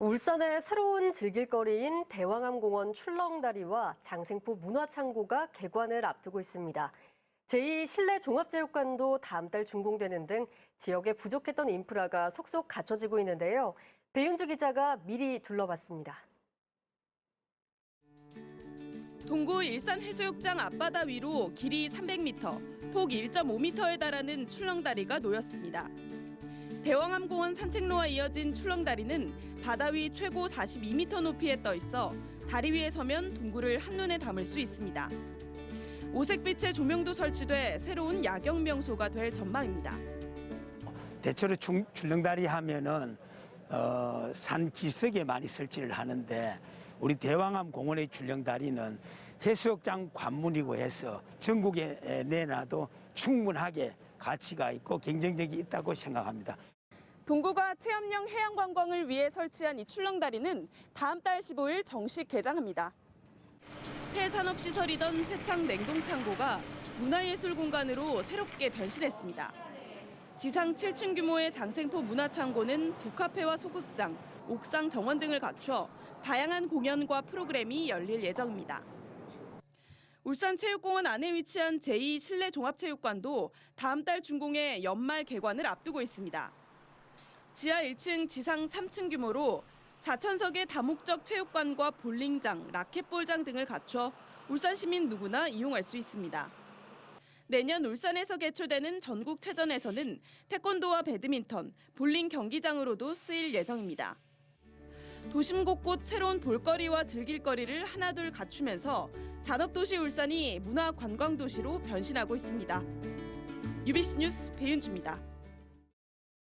울산의 새로운 즐길거리인 대왕암 공원 출렁다리와 장생포 문화창고가 개관을 앞두고 있습니다. 제2 실내 종합체육관도 다음 달 준공되는 등 지역에 부족했던 인프라가 속속 갖춰지고 있는데요. 배윤주 기자가 미리 둘러봤습니다. 동구 일산 해수욕장 앞바다 위로 길이 300m, 폭 1.5m에 달하는 출렁다리가 놓였습니다. 대왕암공원 산책로와 이어진 출렁다리는 바다 위 최고 42m 높이에 떠 있어 다리 위에 서면 동구를 한눈에 담을 수 있습니다. 오색빛의 조명도 설치돼 새로운 야경 명소가 될 전망입니다. 대체로 중- 줄렁다리 하면은 어, 산 기슭에 많이 설치를 하는데 우리 대왕암 공원의 줄렁다리는 해수욕장 관문이고 해서 전국에 내놔도 충분하게 가치가 있고 경쟁력이 있다고 생각합니다. 동구가 체험형 해양 관광을 위해 설치한 이 출렁다리는 다음 달 15일 정식 개장합니다. 폐산업시설이던 세창 냉동창고가 문화예술 공간으로 새롭게 변신했습니다. 지상 7층 규모의 장생포 문화창고는 북카페와 소극장, 옥상 정원 등을 갖춰 다양한 공연과 프로그램이 열릴 예정입니다. 울산체육공원 안에 위치한 제2 실내 종합체육관도 다음 달 준공해 연말 개관을 앞두고 있습니다. 지하 1층, 지상 3층 규모로 4천석의 다목적 체육관과 볼링장, 라켓볼장 등을 갖춰 울산 시민 누구나 이용할 수 있습니다. 내년 울산에서 개최되는 전국체전에서는 태권도와 배드민턴, 볼링 경기장으로도 쓰일 예정입니다. 도심 곳곳 새로운 볼거리와 즐길거리를 하나둘 갖추면서 산업도시 울산이 문화관광도시로 변신하고 있습니다. UBC 뉴스 배윤주입니다.